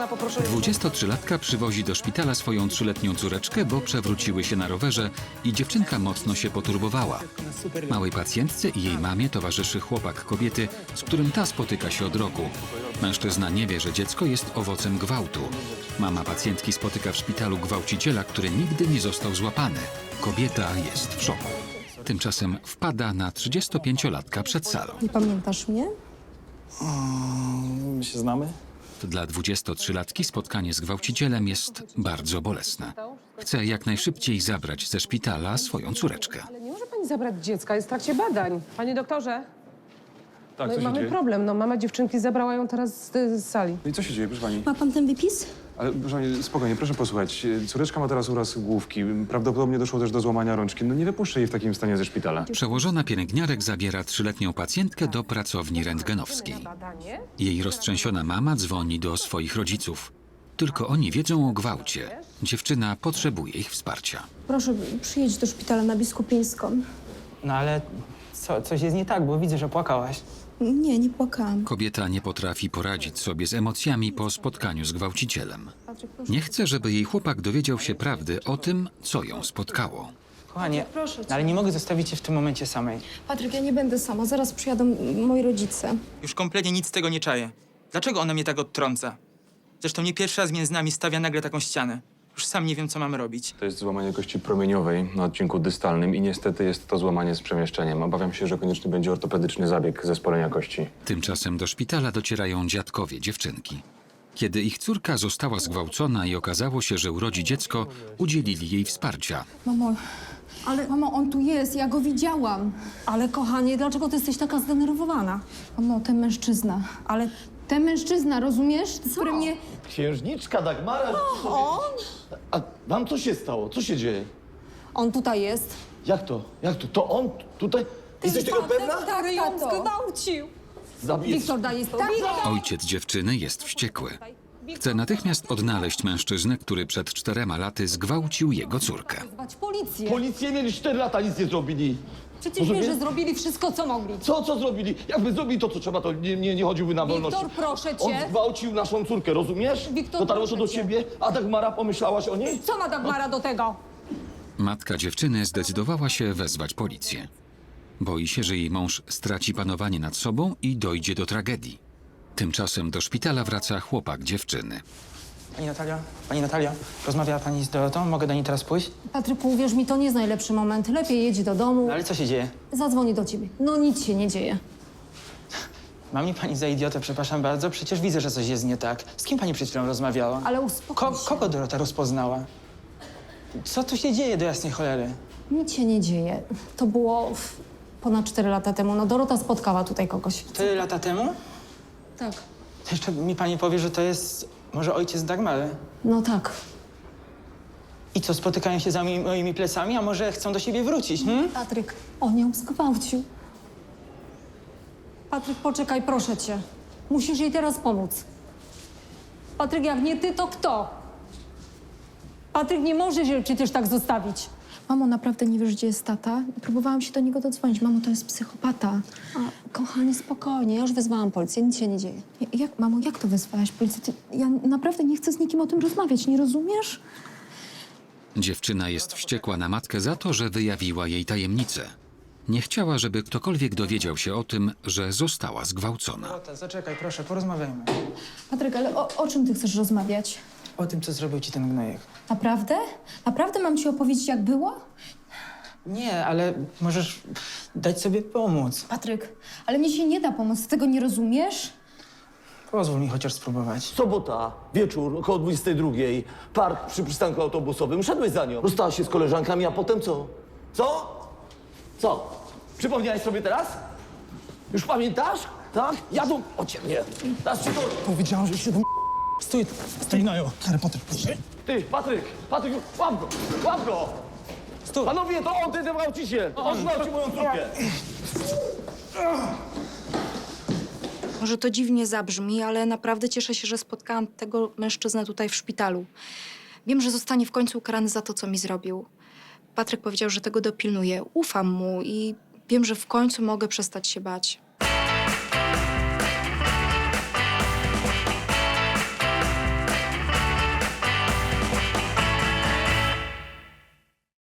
pana poproszę. 23-latka przywozi do szpitala swoją trzyletnią córeczkę, bo przewróciły się na rowerze i dziewczynka mocno się poturbowała. Małej pacjentce i jej mamie towarzyszy chłopak kobiety, z którym ta spotyka się od roku. Mężczyzna nie wie, że dziecko jest owocem gwałtu. Mama pacjentki spotyka w szpitalu gwałciciela, który nigdy nie został złapany. Kobieta jest w szoku. Tymczasem wpada na 35-latka przed salą. Nie pamiętasz mnie? My się znamy? Dla 23-latki spotkanie z gwałcicielem jest bardzo bolesne. Chce jak najszybciej zabrać ze szpitala swoją córeczkę. Ale nie może pani zabrać dziecka, jest w trakcie badań. Panie doktorze, Tak, no co i się mamy dzieje? problem. No, mama dziewczynki zabrała ją teraz z, z sali. No i co się dzieje, proszę pani? Ma pan ten wypis? Ale proszę pani, spokojnie, proszę posłuchać. Córeczka ma teraz uraz główki. Prawdopodobnie doszło też do złamania rączki. No nie wypuszczę jej w takim stanie ze szpitala. Przełożona pielęgniarek zabiera trzyletnią pacjentkę do pracowni rentgenowskiej. Jej roztrzęsiona mama dzwoni do swoich rodziców. Tylko oni wiedzą o gwałcie. Dziewczyna potrzebuje ich wsparcia. Proszę, przyjedź do szpitala na Biskupińską. No ale co, coś jest nie tak, bo widzę, że płakałaś. Nie, nie płakałam. Kobieta nie potrafi poradzić sobie z emocjami po spotkaniu z gwałcicielem. Nie chce, żeby jej chłopak dowiedział się prawdy o tym, co ją spotkało. Kochanie, proszę cię. ale nie mogę zostawić cię w tym momencie samej. Patryk, ja nie będę sama. Zaraz przyjadą moi rodzice. Już kompletnie nic z tego nie czaję. Dlaczego ona mnie tak odtrąca? Zresztą nie pierwszy raz między nami stawia nagle taką ścianę. Już sam nie wiem, co mamy robić. To jest złamanie kości promieniowej na odcinku dystalnym i niestety jest to złamanie z przemieszczeniem. Obawiam się, że konieczny będzie ortopedyczny zabieg zespolenia kości. Tymczasem do szpitala docierają dziadkowie dziewczynki. Kiedy ich córka została zgwałcona i okazało się, że urodzi dziecko, udzielili jej wsparcia. Mamo, ale mamo, on tu jest, ja go widziałam. Ale kochanie, dlaczego ty jesteś taka zdenerwowana? Mamo, ten mężczyzna. Ale Ten mężczyzna, rozumiesz? Który mnie... Księżniczka Dagmara. on? A wam co się stało? Co się dzieje? on tutaj jest. Jak to? Jak to? To on tutaj? Jesteś tego pewna? Który ją tato. zgwałcił. Zabiję. Wiktor daje spokój. Ojciec dziewczyny jest wściekły. Chce natychmiast odnaleźć mężczyznę, który przed czterema laty zgwałcił jego córkę. Zwać policję. Policję mieli 4 lata, nic nie zrobili. Przecież Rozumiem? wiesz, że zrobili wszystko, co mogli. Co, co zrobili? Jakby zrobili to, co trzeba, to nie, nie, nie chodziłby na wolność. Wiktor, proszę On cię. zgwałcił naszą córkę, rozumiesz? Wiktor, Dotarło to proszę do cię. ciebie, a Dagmara pomyślałaś o niej? Co ma Dagmara do tego? Matka dziewczyny zdecydowała się wezwać policję. Boi się, że jej mąż straci panowanie nad sobą i dojdzie do tragedii. Tymczasem do szpitala wraca chłopak dziewczyny. Pani Natalia, pani Natalia, rozmawiała pani z Dorotą? Mogę do niej teraz pójść? Patryku, uwierz mi, to nie jest najlepszy moment. Lepiej jedź do domu. No ale co się dzieje? Zadzwoni do ciebie. No nic się nie dzieje. Ma mnie pani za idiotę, przepraszam bardzo. Przecież widzę, że coś jest nie tak. Z kim pani przed chwilą rozmawiała? Ale Ko uspokój się. kogo Dorota rozpoznała? Co tu się dzieje do jasnej cholery? Nic się nie dzieje. To było w- ponad 4 lata temu. No Dorota spotkała tutaj kogoś. Tyle lata temu? Tak. To jeszcze mi pani powie, że to jest może ojciec Dagmary. No tak. I co, spotykają się za moimi, moimi plecami, a może chcą do siebie wrócić, hmm? Patryk, on ją zgwałcił. Patryk, poczekaj, proszę cię. Musisz jej teraz pomóc. Patryk, jak nie ty, to kto? Patryk, nie możesz jej przecież tak zostawić. Mamo, naprawdę nie wiesz, gdzie jest tata? Próbowałam się do niego dodzwonić. Mamo, to jest psychopata. A, kochanie, spokojnie, ja już wezwałam policję, nic się nie dzieje. Ja- Jak, mamo, jak to wezwałaś policję? Ty, ja naprawdę nie chcę z nikim o tym rozmawiać, nie rozumiesz? Dziewczyna jest wściekła na matkę za to, że wyjawiła jej tajemnicę. Nie chciała, żeby ktokolwiek dowiedział się o tym, że została zgwałcona. Dorota, zaczekaj, proszę, porozmawiajmy. Patryk, ale o, o czym ty chcesz rozmawiać? O tym, co zrobił ci ten gnojek. Naprawdę? Naprawdę mam ci opowiedzieć, jak było? Nie, ale możesz dać sobie pomóc. Patryk, ale mnie się nie da pomóc, ty tego nie rozumiesz? Pozwól mi chociaż spróbować. Sobota, wieczór, około 22. Park przy przystanku autobusowym. Szedłeś za nią. Rozstałaś się z koleżankami, a potem co? Co? Co? Przypomniałeś sobie teraz? Już pamiętasz? Tak? Jadą o ciebie. Teraz ci to... Powiedziałam, że się tam... Stój, stój, Najo. Harry Potter, proszę. Ty, Patryk, Patryk, łap go, łap go! Stój. Panowie, to on, ten gwałciciel! On zgwałcił moją córkę! Może to dziwnie zabrzmi, ale naprawdę cieszę się, że spotkałam tego mężczyznę tutaj w szpitalu. Wiem, że zostanie w końcu ukarany za to, co mi zrobił. Patryk powiedział, że tego dopilnuje. Ufam mu i wiem, że w końcu mogę przestać się bać.